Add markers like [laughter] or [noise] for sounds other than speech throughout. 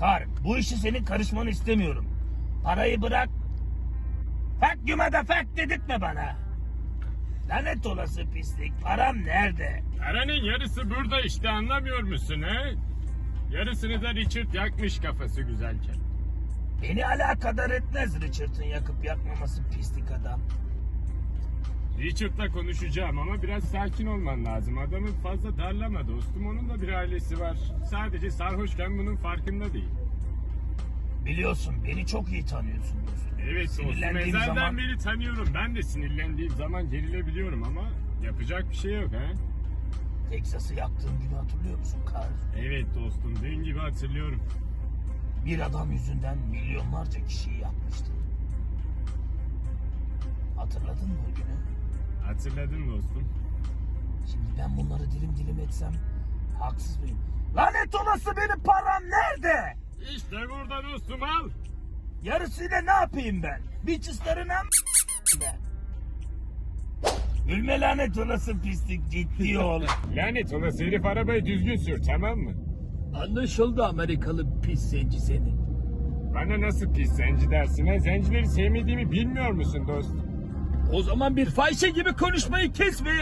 Kar, bu işi senin karışmanı istemiyorum. Parayı bırak. Fak yumada fak dedirtme bana. Lanet olası pislik. Param nerede? Paranın yarısı burada işte anlamıyor musun he? Yarısını da Richard yakmış kafası güzelken. Beni alakadar etmez Richard'ın yakıp yakmaması pislik adam. Richard'la konuşacağım ama biraz sakin olman lazım. Adamı fazla darlama dostum. Onun da bir ailesi var. Sadece sarhoşken bunun farkında değil. Biliyorsun beni çok iyi tanıyorsun dostum. Evet dostum Sinirlendiğim ezelden zaman- beri tanıyorum. Ben de sinirlendiğim zaman gerilebiliyorum ama yapacak bir şey yok ha. Texas'ı yaktığım günü hatırlıyor musun Kar? Evet dostum dün gibi hatırlıyorum. Bir adam yüzünden milyonlarca kişiyi yakmıştı. Hatırladın mı o günü? Hatırladım dostum. Şimdi ben bunları dilim dilim etsem haksız mıyım? Lanet olası benim param nerede? İşte burada dostum al. Yarısıyla ne yapayım ben? Bitches'larına mı ben? Gülme lanet olası pislik ciddi ol. [laughs] Lanet olası herif arabayı düzgün sür tamam mı? Anlaşıldı Amerikalı pis zenci seni. Bana nasıl pis zenci dersin ha? Zencileri sevmediğimi bilmiyor musun dostum? O zaman bir fahişe gibi konuşmayı kesmeyi.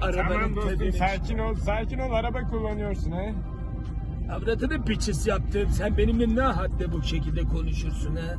Arabanın tamam dostum tadını- sakin ol sakin ol araba kullanıyorsun ha. Avradını bitches yaptım. Sen benimle ne hadde bu şekilde konuşursun ha?